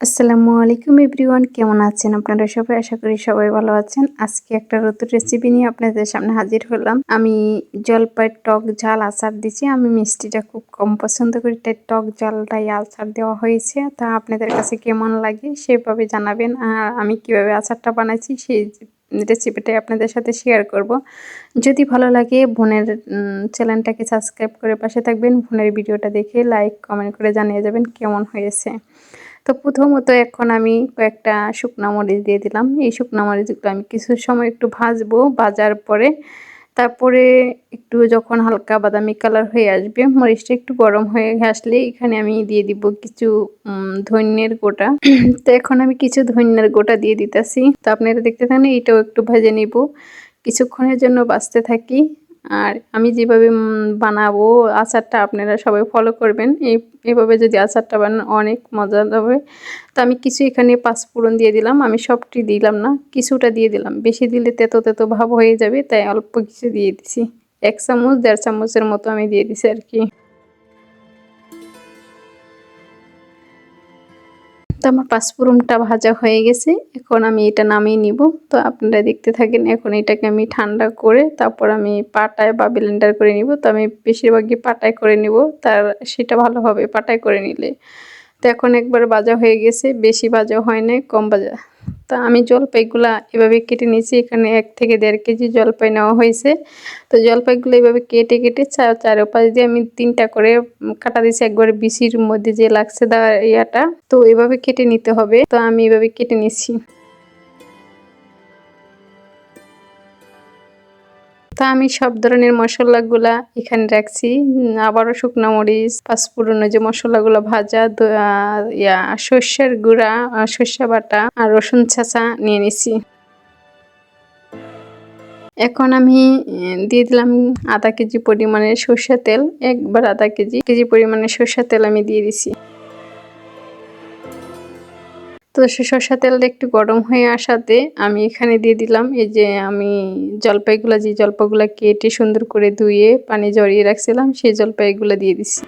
আসসালামু আলাইকুম এভরিওয়ান, কেমন আছেন আপনারা সবাই? আশা করি সবাই ভালো আছেন। আজকে একটা নতুন রেসিপি নিয়ে আপনাদের সামনে হাজির হলাম। আমি জলপাই টক ঝাল আচার দিচ্ছি আমি মিষ্টিটা খুব কম পছন্দ করি, তাই টক ঝালটাই আচার দেওয়া হয়েছে। তা আপনাদের কাছে কেমন লাগে সেভাবে জানাবেন। আর আমি কীভাবে আচারটা বানাইছি সেই রেসিপিটাই আপনাদের সাথে শেয়ার করব। যদি ভালো লাগে, বোনের চ্যানেলটাকে সাবস্ক্রাইব করে পাশে থাকবেন। বোনের ভিডিওটা দেখে লাইক কমেন্ট করে জানিয়ে যাবেন কেমন হয়েছে। তো প্রথমত এখন আমি কয়েকটা শুকনা মরিচ দিয়ে দিলাম। এই শুকনা মরিচগুলো আমি কিছু সময় একটু ভাজবো, ভাজার পরে তারপরে একটু যখন হালকা বাদামি কালার হয়ে আসবে, মরিচটা একটু গরম হয়ে আসলে এখানে আমি দিয়ে দিব কিছু ধন্যের গোটা। তো এখন আমি কিছু ধন্যের গোটা দিয়ে দিতেছি। তো আপনারা দেখতে থাকেন এইটাও একটু ভেজে নিব। কিছুক্ষণের জন্য বাঁচতে থাকি। আর আমি যেভাবে বানাবো আচারটা আপনারা সবাই ফলো করবেন। এই, এভাবে যদি আচারটা বানান অনেক মজা হবে। তো আমি কিছু এখানে পাঁচফোড়ন দিয়ে দিলাম, আমি সবটি দিলাম না, কিছুটা দিয়ে দিলাম। বেশি দিলে তেতো তেতো ভাব হয়ে যাবে, তাই অল্প কিছু দিয়ে দিছি। এক চামচ, দেড় চামচের মতো আমি দিয়ে দিছি আর কি। তো আমার পাঁচফোড়নটা ভাজা হয়ে গেছে। এখন আমি এটা নামিয়ে নিব। তো আপনারা দেখতে থাকেন, এখন এটাকে আমি ঠান্ডা করে তারপর আমি পাটায় বা ব্লেন্ডার করে নিব। তো আমি বেশিরভাগই পাটায় করে নিব। তার সেটা ভালো হবে পাটায় করে নিলে। তো এখন একবার বাজা হয়ে গেছে, বেশি বাজা হয় না কম বাজা তা আমি জলপাইগুলা এভাবে কেটে নিয়েছি, এখানে এক থেকে দেড় কেজি জলপাই নেওয়া হয়েছে। তো জলপাইগুলো এভাবে কেটে কেটে চার চারোপাশ দিয়ে আমি তিনটা করে কাটা দিয়েছি, একবার বিশির মধ্যে যে লাগছে দা ইয়াটা। তো এভাবে কেটে নিতে হবে। তো আমি এভাবে কেটে নিচ্ছি তা আমি সব ধরনের মশলাগুলা এখানে রাখছি। আবারও শুকনো মরিচ পাঁচফোড়ন যে মশলাগুলো ভাজা ইয়া, সর্ষের গুঁড়া সর্ষে বাটা আর রসুন ছাঁচা নিয়ে নিছি। এখন আমি দিয়ে দিলাম আধা কেজি পরিমাণের সর্ষে তেল, একবার আধা কেজি কেজি পরিমাণের সর্ষে তেল আমি দিয়ে দিছি। তো সরষা তেলটা একটু গরম হয়ে আসাতে আমি এখানে দিয়ে দিলাম। এই যে আমি জলপাইগুলো, যে জলপাইগুলো কেটে সুন্দর করে ধুয়ে পানি জড়িয়ে রাখছিলাম, সেই জলপাইগুলো দিয়ে দিছি।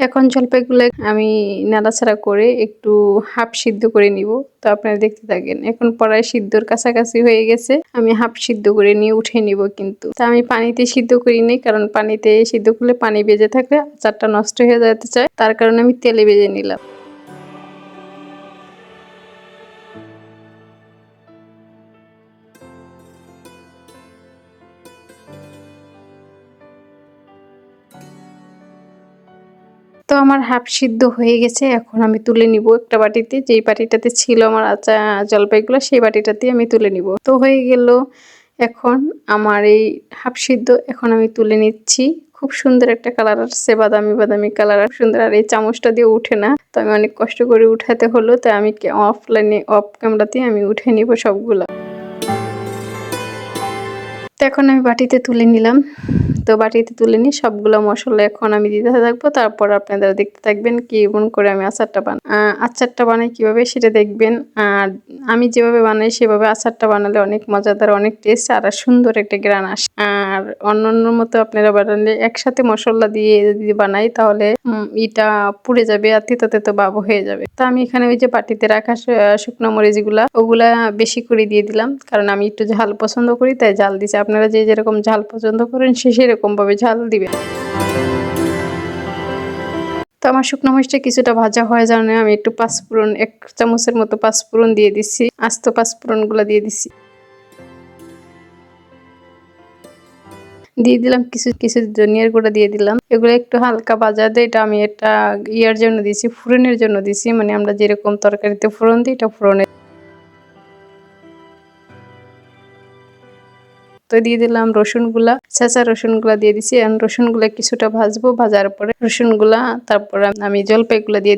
এখন জলপাইগুলো আমি নাড়াচাড়া করে একটু হাফ সিদ্ধ করে নিব। তো আপনারা দেখতে থাকেন, এখন পড়ায় সিদ্ধর কাছাকাছি হয়ে গেছে। আমি হাফ সিদ্ধ করে নিয়ে উঠে নিব কিন্তু। তা আমি পানিতে সিদ্ধ করি নি কারণ পানিতে সিদ্ধ করলে পানি বেজে থাকলে চারটা নষ্ট হয়ে যেতে চায়। তার কারণে আমি তেলে বেজে নিলাম। আমার হাফ সিদ্ধ হয়ে গেছে, এখন আমি তুলে নিব একটা বাটিতে। যেই বাটিটাতে ছিল আমার আচা, জলপাইগুলো, সেই বাটিটাতে আমি তুলে নিব। তো হয়ে গেল এখন আমার এই হাফ সিদ্ধ, এখন আমি তুলে নিচ্ছি। খুব সুন্দর একটা কালার আসছে, বাদামি বাদামি কালার। আর সুন্দর, আর এই চামচটা দিয়ে উঠে না। তো আমি অনেক কষ্ট করে উঠাতে হলো তাই আমি অফলাইনে, অফ ক্যামেরাতে আমি উঠে নিব সবগুলা। তো এখন আমি বাটিতে তুলে নিলাম। তো বাটিতে তুলে নিই, সবগুলো মশলা এখন আমি দিতে থাকব। তারপর আপনারা দেখতে থাকবেন কি এমন করে আমি আচারটা বানাই আচারটা বানাই কীভাবে সেটা দেখবেন। আর আমি যেভাবে বানাই সেভাবে আচারটা বানালে অনেক মজাদার, অনেক টেস্ট আর সুন্দর একটা গ্রান আসে। আর অন্য অন্য মতো আপনারা বানালে একসাথে মশলা দিয়ে যদি বানাই তাহলে ইটা পুড়ে যাবে আর তিতো তেতো বাবু হয়ে যাবে। তো আমি এখানে ওই যে বাটিতে রাখা শুকনো মরিচগুলা, ওগুলা বেশি করে দিয়ে দিলাম। কারণ আমি একটু ঝাল পছন্দ করি, তাই ঝাল দিচ্ছি আপনারা যে যেরকম ঝাল পছন্দ করেন, সে এরকমভাবে ঝাল দিবেন। তো আমার শুকনো মরিচটা কিছুটা ভাজা হয়ে যাওয়ার আমি একটু পাঁচ পাঁচফোড়ন, এক চামচের মতো পাঁচ পাঁচফোড়ন দিয়ে দিচ্ছি। আস্ত পাঁচ পাঁচফোড়নগুলো দিয়ে দিচ্ছি। দিয়ে দিলাম কিছু কিছু ধনিয়ার গুঁড়া দিয়ে দিলাম। এগুলো একটু হালকা ভাজা দেয় এটা আমি এটা ইয়ার জন্য দিছি ফুরনের জন্য দিছি। মানে আমরা যেরকম তরকারিতে ফোড়ন দিই, এটা ফোড়নের। তো দিয়ে দিলাম রসুন রসুনগুলা চেঁচা রসুনগুলা দিয়ে দিছি। রসুন রসুনগুলা কিছুটা ভাজবো, ভাজার পরে রসুনগুলা, তারপর আমি জলপাইগুলা দিয়ে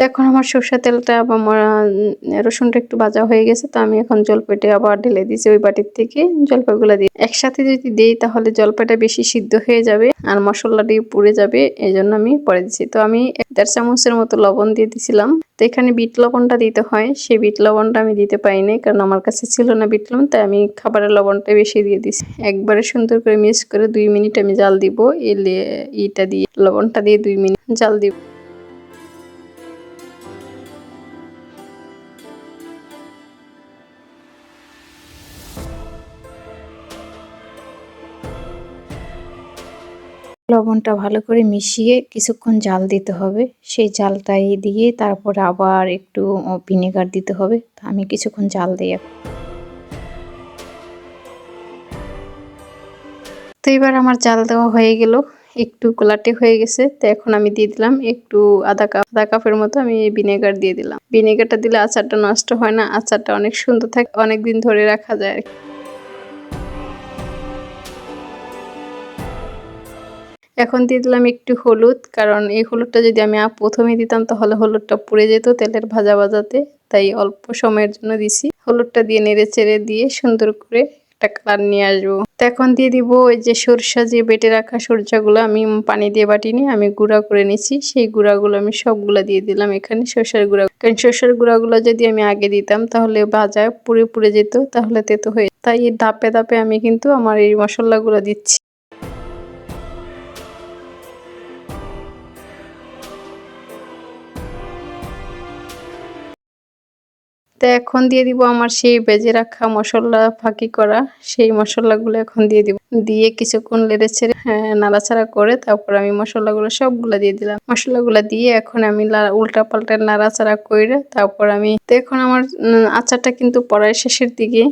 তো এখন আমার সর্ষে তেলটা ম- রসুনটা একটু ভাজা হয়ে গেছে, তো আমি এখন জলপাইটা আবার ঢেলে দিয়েছি ওই বাটির থেকে। জলপাইগুলো দিয়ে একসাথে যদি দিই তাহলে জলপাইটা বেশি সিদ্ধ হয়ে যাবে আর মশলাটি পুড়ে যাবে এই জন্য আমি পরে দিচ্ছি। তো আমি দেড় চামচের মতো লবণ দিয়ে দিছিলাম। তো এখানে বিট লবণটা দিতে হয়, সেই বিট লবণটা আমি দিতে পারিনি কারণ আমার কাছে ছিল না বিট লবণ, তাই আমি খাবারের লবণটা বেশি দিয়ে দিছি। একবারে সুন্দর করে মিক্স করে দুই মিনিট আমি জাল দিব, এলে ইটা দিয়ে, লবণটা দিয়ে দুই মিনিট জাল দিব। লবণটা ভালো করে মিশিয়ে কিছুক্ষণ জাল দিতে হবে। সেই জালটাই দিয়ে তারপর আবার একটু ভিনেগার দিতে হবে। আমি কিছুক্ষণ জাল এখন। তো এবার আমার জাল দেওয়া হয়ে গেল। একটু গোলাটে হয়ে গেছে। তো এখন আমি দিয়ে দিলাম একটু আধা কাপ, আধা কাপের মতো আমি ভিনেগার দিয়ে দিলাম। ভিনেগারটা দিলে আচারটা নষ্ট হয় না। আচারটা অনেক সুন্দর থাকে অনেক দিন ধরে রাখা যায় আর কি। এখন দিয়ে দিলাম একটু হলুদ, কারণ এই হলুদটা যদি আমি প্রথমে দিতাম তাহলে হলুদটা পুড়ে যেত তেলের ভাজা ভাজাতে, তাই অল্প সময়ের জন্য দিছি। হলুদটা দিয়ে নেড়ে চেড়ে দিয়ে সুন্দর করে একটা কালার নিয়ে আসব। তো এখন দিয়ে দিব ওই যে সরষা যে বেটে রাখা সরষাগুলো আমি পানি দিয়ে বাটিনি আমি গুঁড়া করে নিছি। সেই গুঁড়াগুলো আমি সবগুলা দিয়ে দিলাম এখানে সরষার গুঁড়া। কারণ সরষার গুঁড়াগুলো যদি আমি আগে দিতাম তাহলে ভাজা পুড়ে পুড়ে যেত, তাহলে তেতো হয়ে তাই ধাপে ধাপে আমি কিন্তু আমার এই মশলাগুলো দিচ্ছি। তো এখন দিয়ে দিব আমার সেই বেজে রাখা মশলা ফাঁকি করা। সেই মশলাগুলো এখন দিয়ে দিব। দিয়ে কিছুক্ষণ লেড়ে ছেড়ে হ্যাঁ, নাড়াচাড়া করে তারপর আমি মশলাগুলো সবগুলো দিয়ে দিলাম। মশলাগুলো দিয়ে এখন আমি উল্টা পাল্টা নাড়াচাড়া করে তারপর আমি এখন আমার আচারটা কিন্তু পড়ায় শেষের দিকে।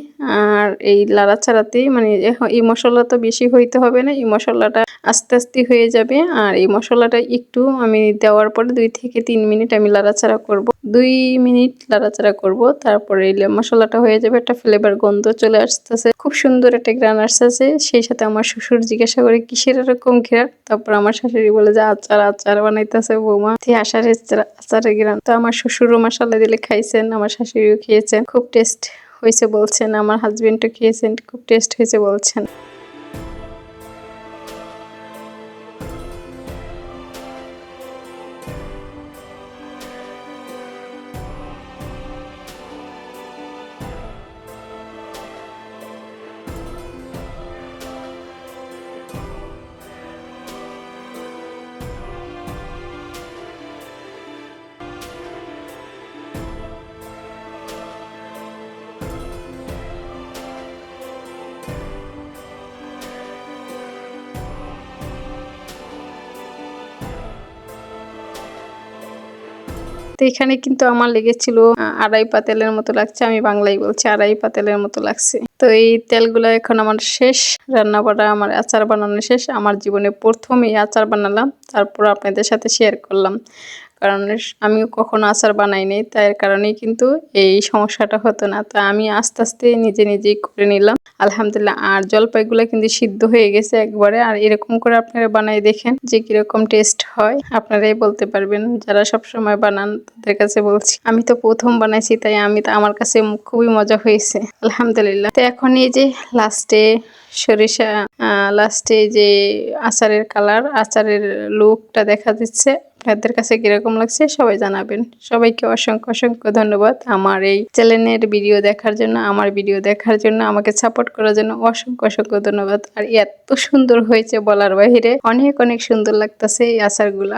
আর এই লাড়াচাড়াতেই মানে এই মশলা তো বেশি হইতে হবে না এই মশলাটা আস্তে আস্তে হয়ে যাবে। আর এই মশলাটা একটু আমি দেওয়ার পরে দুই থেকে তিন মিনিট আমি লাড়াচাড়া করব। দুই মিনিট লাড়াচাড়া করব তারপরে মশলাটা হয়ে যাবে একটা ফ্লেভার গন্ধ চলে আসতেছে। খুব সুন্দর একটা গ্রান আসতেছে সেই সাথে আমার শ্বশুর জিজ্ঞাসা করে, কিসের এরকম ঘেরার তারপর আমার শাশুড়ি বলে যে, আচার আচার বানাইতেছে বৌমা। আচারের আচারের গেলাম তো আমার শ্বশুরও মশালা দিলে খাইছেন, আমার শাশুড়িও খেয়েছেন। খুব টেস্ট হয়েছে বলছেন, আমার হাজবেন্ডও খেয়েছেন, খুব টেস্ট হয়েছে বলছেন। তো এখানে কিন্তু আমার লেগেছিল আড়াই পাতেলের মতো লাগছে, আমি বাংলায় বলছি আড়াই পাতেলের মতো লাগছে। তো এই তেলগুলো এখন আমার শেষ রান্না করা আমার আচার বানানো শেষ, আমার জীবনে প্রথম এই আচার বানালাম, তারপর আপনাদের সাথে শেয়ার করলাম। কারণ আমিও কখনো আচার বানাইনি তাই কারণেই কিন্তু এই সমস্যাটা হতো না। তো আমি আস্তে আস্তে নিজে নিজেই করে নিলাম। আলহামদুলিল্লাহ, আর জলপাইগুলো কিন্তু সিদ্ধ হয়ে গেছে একবারে। আর এরকম করে আপনারা বানাই দেখেন যে কীরকম টেস্ট হয়। আপনারাই বলতে পারবেন, যারা সব সময় বানান তাদের কাছে বলছি। আমি তো প্রথম বানাইছি, তাই আমি তো আমার কাছে খুবই মজা হয়েছে। আলহামদুলিল্লাহ। তো এখন এই যে লাস্টে সরিষা লাস্টে যে আচারের কালার আচারের লুকটা দেখা দিচ্ছে। আপনাদের কাছে কীরকম লাগছে সবাই জানাবেন। সবাইকে অসংখ্য অসংখ্য ধন্যবাদ। আমার এই চ্যানেলের ভিডিও দেখার জন্য, আমার ভিডিও দেখার জন্য, আমাকে সাপোর্ট করার জন্য অসংখ্য অসংখ্য ধন্যবাদ। আর এত সুন্দর হয়েছে বলার বাহিরে। অনেক অনেক সুন্দর লাগতেছে এই আচারগুলা।